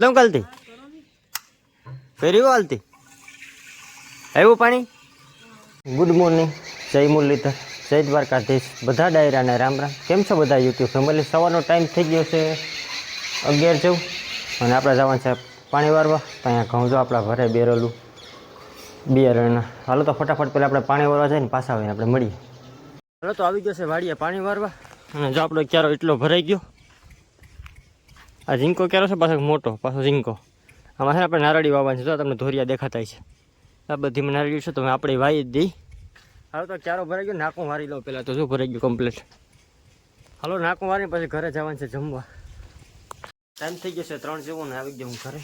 કેમ કાલથી. ફેરી હાલતી આવ્યું પાણી? Good morning. જય મુરલીધર. જય દ્વારકાધીશ. બધા ડાયરાને રામ રામ. કેમ છો બધા યુટ્યુબ ફેમિલી? સવારનો ટાઈમ થઈ ગયો છે અગિયાર જેવું. અને આપણે જવાનું છે પાણી વારવા. તો અહીંયા ઘઉં જો આપણા ભરે બેરેલું. બિયારણના. હાલો તો ફટાફટ પહેલાં આપણે પાણી વારવા જઈને પાછા આવીને આપણે મળીએ. હાલો તો આવી ગયો છે વાડીએ પાણી વારવા. અને જો આપણો ક્યારો એટલો ભરાઈ ગયો. આ ઝીંકો ક્યારો છે? પાછો મોટો, પાછો ઝીંકો. આમાં છે આપણે નારળી વાવવાની છે. તો તમને ધોરિયા દેખાતા છે. આ બધી નારળી છે તો આપણે વાવી જ દઈ હાલો તો ક્યારો ભરાઈ ગયો? નાકું મારી લઉં પહેલાં તો. શું ભરાઈ ગયું કમ્પ્લીટ હાલો, નાકું મારીને પછી ઘરે જવાનું છે જમવા. ટાઈમ થઈ ગયો છે ત્રણ જેવું ને આવી ગયો હું ઘરે.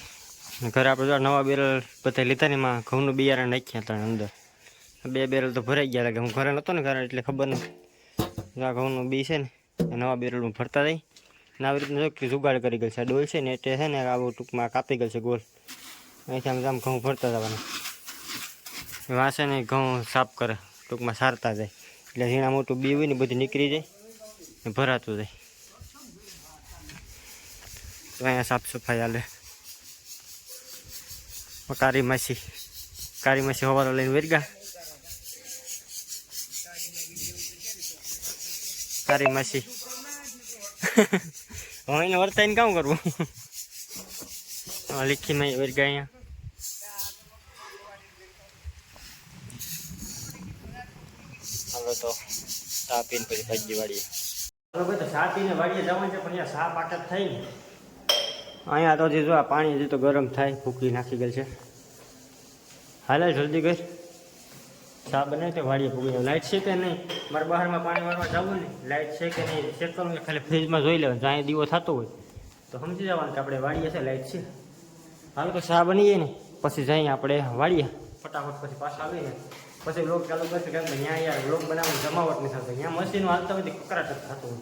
ઘરે આપણે નવા બેરલ બધા લીધા ને એમાં ઘઉંનું બિયારણ નાખ્યા ત્રણ અંદર. બે બેરલ તો ભરાઈ ગયા લાગે હું ઘરે નહોતો ને ઘરે એટલે ખબર નથી. આ ઘઉંનું બી છે ને નવા બેરલ હું ભરતા જઈ ને આવી રીતના ચોખ્ખી જુગાડ કરી ગયેલ છે. ડોલ છે ને એટલે છે ને આવું ટૂંકમાં કાપી ગયેલ છે ગોલ. અહીંથી આમ આમ ઘઉં ભરતા જવાના. વાંસે ને ઘઉં સાફ કરે. ટૂંકમાં સારતા જાય. એટલે ઝીણા મોટું બી હોય ને બધું નીકળી જાય ને ભરાતું જાય. તો અહીંયા સાફ સફાઈ હાલે. કારી માસી કારી માસી હવારો લઈને વેરગા. કારી માસી. હવે એને વર્તાઈને કામ કરવું? હા લીખી માં વેરગા અહીંયા. હાલો તો ચા પીને પછી ભાજી વાળીએ. હાલો ભાઈ તો ચા પીને વાળીએ જવાનું છે પણ અહીંયા ચા પાકત થઈ ને. અહીંયા તો જે જો આ પાણી હજી તો ગરમ થાય ફૂકી નાખી ગયેલ છે. હાલે જલ્દી કર. ચા બનાવી તો વાડીએ ફૂકી લાઇટ છે કે નહીં? મારે બહારમાં પાણી વાળવા જવું ને. લાઇટ છે કે નહીં ચેક કરવું ખાલી ફ્રીજમાં જોઈ લેવાનું. જ્યાં દીવો થતો હોય. તો સમજી જવાનું કે આપણે વાડીએ છે લાઇટ છે. હાલ તો ચા બની જાય ને. પછી જઈએ આપણે વાડીએ. ફટાફટ પછી પાછા આવીને પછી લોક ચાલુ કરશે કે ત્યાં યાર લોક બનાવવાનું જમાવટ નહીં થતો ત્યાં મશીનો હાલતા હોય કકરાટ જ થતો હોય.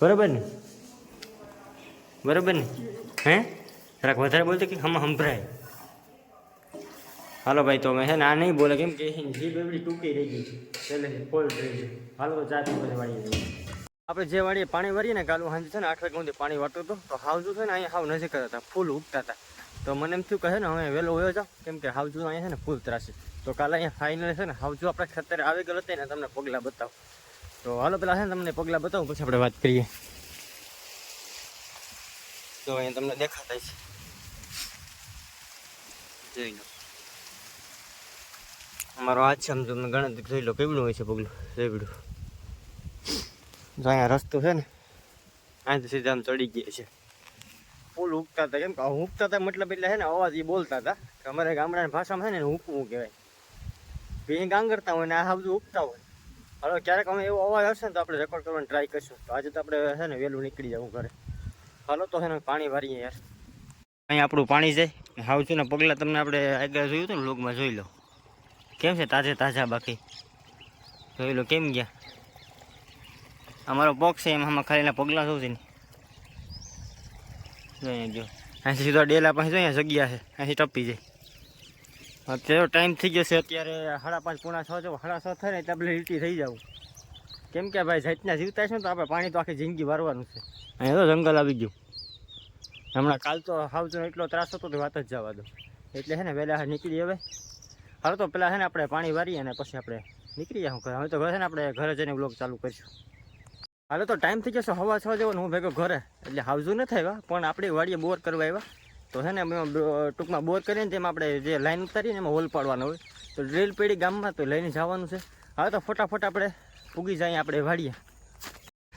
બરાબર ને? બરાબર ને? હે? જરાક વધારે બોલતો કે હમ સંભળાય હાલો ભાઈ, તો મેં છે ને આ નહીં બોલે, કેમ કે જીભ એવડી ટૂંકી રહી ગઈ છે. પહેલેથી ફોલ્ટ રહી છે હાલો ચા પી વાળીએ આપણે જે વાળીએ પાણી વાળીએ ને કાલું સાંજે છે ને આઠ વાગ્યા સુધી પાણી વાટતું હતું. તો હાવજુ છે ને, અહીંયા હાવ નજીક હતા, ફૂલ ઉગતા હતા. તો મને એમ થયું કહે ને, હવે વહેલો વયો જાવ કેમ કે હાવજુ અહીંયા છે ને, ફૂલ ત્રાસી. તો કાલે અહીંયા ફાઇનલ છે ને હાવજુ આપણે ખેતરે આવી ગયેલો હતા ને, તમને પગલાં બતાવો. તો હાલો, પેલા છે ને, તમને પગલાં બતાવું, પછી આપણે વાત કરીએ. તો અહીંયા તમને દેખાતા છે જોઈ લો અમારો હાથ છે આમ તમને ગણતરી જોઈ લો, કેવડું હોય છે પગલું? રેવડું જો અહીંયા રસ્તો છે ને, અહીંથી સીધા આમ ચડી ગયા છે. ફૂલ ઉગતા હતા, કેમ કે ઉગતા હતા મતલબ એટલે છે ને અવાજ એ બોલતા હતા કે અમારે ગામડાની ભાષામાં છે ને ઉકવું કહેવાય. ભીં ગાંગરતા હોય ને આ બધું ઉગતા હોય. હવે ક્યારેક અમે એવો અવાજ હશે ને તો આપણે રેકોર્ડ કરવાની ટ્રાય કરશું. તો આજે તો આપણે છે ને વહેલું નીકળી જવું ઘરે. હાલો, તો છે ને પાણી વારીએ યાર. અહીં આપણું પાણી જાય હાવચું ને પગલાં તમને આપણે આગળ જોયું હતું ને લોગમાં જોઈ લો. કેમ છે તાજે તાજા બાકી? જોઈ લો, કેમ ગયા? અમારો પોક છે, એમ આમાં ખાલી પગલાં જોઉં છે ને. જો. અહીંથી સીધો ડેલા પાસે જોઈએ જગ્યા છે. અહીંથી ટપી જાય. અત્યારે ટાઈમ થઈ ગયો છે, અત્યારે સાડા પાંચ, પૂણા છ જો, સાડા છ થાય ને એટલે આપણે લીટી થઈ જવું. કેમ કે ભાઈ, જાતના જીવતા છે ને તો આપણે પાણી તો આખી જિંદગી વારવાનું છે. અહીંયા તો જંગલ આવી ગયું. હમણાં કાલ તો હાવજો એટલો ત્રાસ હતો તો વાત જ જવા દો. એટલે છે ને વહેલા નીકળી હવે. હાલો તો પેલા છે ને આપણે પાણી વારીએ અને પછી આપણે નીકળી જાઉં હવે તો ઘરે છે ને આપણે ઘરે જઈને બ્લોગ ચાલુ કરીશું. હાલો તો ટાઈમ થઈ જશે હવા છ જેવો હું ભેગો ઘરે. એટલે હાવજુ નથી આવ્યા, પણ આપણે વાડીએ બોર કરવા આવ્યા. તો છે ને ટૂંકમાં બોર કરીને તેમાં આપણે જે લાઈન ઉતારીને એમાં હોલ પાડવાનો હોય. તો ડ્રીલ પેઢી ગામમાં, તો લઈને જવાનું છે. હવે તો ફટાફટ આપણે પૂગી જાય આપણે વાડીએ.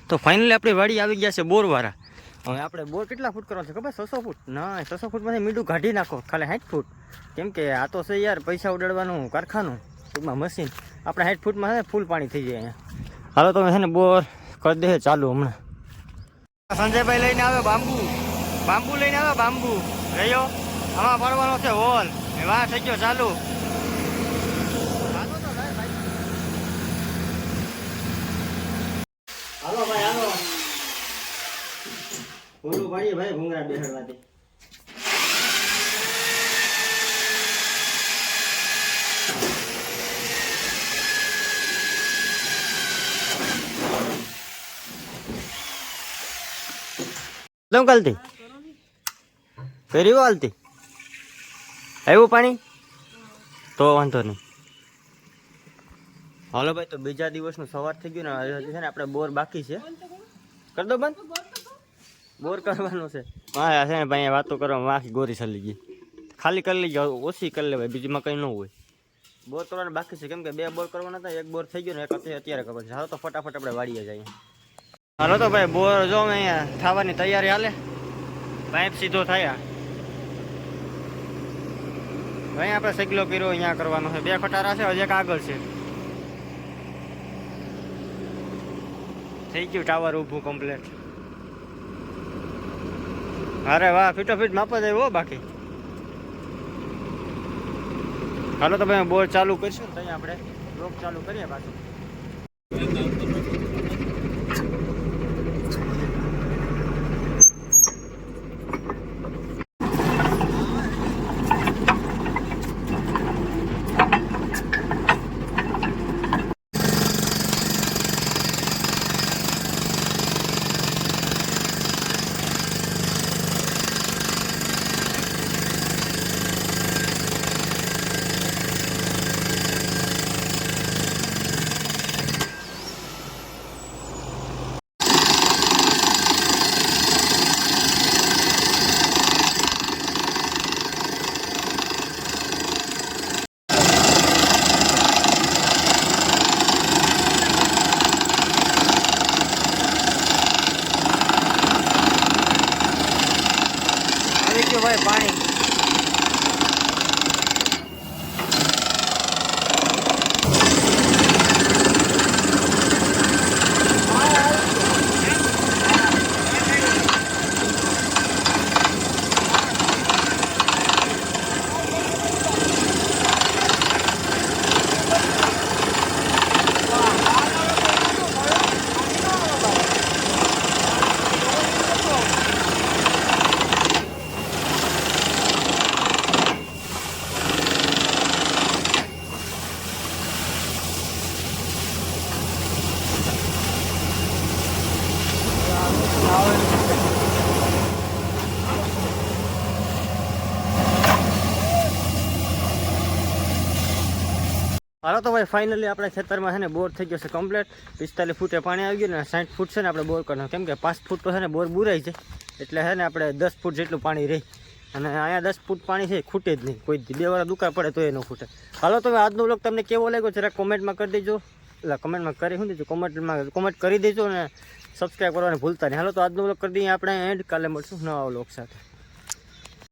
તો ફાઇનલી આપણે વાડી આવી ગયા છે બોરવાળા. હવે આપણે બોર કેટલા ફૂટ કરવાનો છે ખબર? છસો ફૂટ. ના, છસો ફૂટમાંથી મીઠું કાઢી નાખો, ખાલી સાઠ ફૂટ. કેમ કે આ તો છે યાર પૈસા ઉડાડવાનું કારખાનું, ટૂંકમાં મશીન આપણે સાઠ ફૂટમાં છે ફૂલ પાણી થઈ જાય અહીંયા. હાલો તમે છે ને બોર કરી દે ચાલુ હમણાં. સંજયભાઈ લઈને આવે બાંબુ. બાંબુ લઈને આવે બાંબુ. રહ્યો? આમાં પડવાનો છે હોલ. વાહ, થઈ ગયો, ચાલુ હાલો ભાઈ હાલો ઓલું પાડીએ ભાઈ ભૂંગળા બેસડવાથી કેમ કાલથી. ફેરી હાલતી આવ્યું પાણી? તો વાંધો નહીં. હાલો ભાઈ, તો બીજા દિવસનું સવાર થઈ ગયું ને હજી છે ને, આપણે બોર બાકી છે. કરી દો બંધ. બોર કરવાનું છે. હા છે ને ભાઈ અહીંયા વાતો કરવામાં આખી ગોરી ચાલી ગઈ. ખાલી કરી લેજો ઓછી કરી લેવાય બીજીમાં કંઈ ન હોય. બોર કરવાના બાકી છે કેમ કે બે બોર કરવાના હતા એક બોર થઈ ગયો ને એક અત્યારે અત્યારે કરવાનું છે. હાલો તો ફટાફટ આપણે વાડીએ જઈએ. હાલો તો ભાઈ બોર જો મેં અહીંયા થવાની તૈયારી હાલે. પાઇપ સીધો થયા. ભાઈ આપણે સગલો કર્યો અહીંયા કરવાનો છે. બે ખટારા છે હજી એક આગળ છે. થઈ ગયું ટાવર ઊભું કમ્પ્લેટ અરે વાહ ફીટો ફીટ માપ જ આવ્યો હો બાકી. હાલો તો ભાઈ, બોર ચાલુ કરીશું ને ત્યાં આપણે લોક ચાલુ કરીએ પાછું. આવી કે ભાઈ પાણી. હાલો તો ભાઈ ફાઇનલી આપણા ખેતરમાં છે ને બોર થઈ ગયો છે કમ્પ્લીટ પિસ્તાલીસ ફૂટે પાણી આવી ગયું ને સાઠ ફૂટ છે ને આપણે બોર કરવાનું. કેમ કે પાંચ ફૂટ તો છે ને બોર બુરાય છે. એટલે છે ને આપણે દસ ફૂટ જેટલું પાણી રહી. અને અહીંયા દસ ફૂટ પાણી છે ખૂટે જ નહીં. કોઈ. બે વાર દુકાળ પડે તો એ ન ખૂટે. હાલો તો હવે આજનો બ્લોગ તમને કેવો લાગ્યો જરા કોમેન્ટમાં કરી દેજો. એટલે કમેન્ટમાં કરી શું દેજો? કોમેન્ટમાં કોમેન્ટ કરી દેજો અને સબસ્ક્રાઈબ કરવાને ભૂલતા નહીં. હાલો તો આજનો બ્લોગ કરી દઈએ. આપણે એન્ડ કાલે મળશું નવા બ્લોગ સાથે.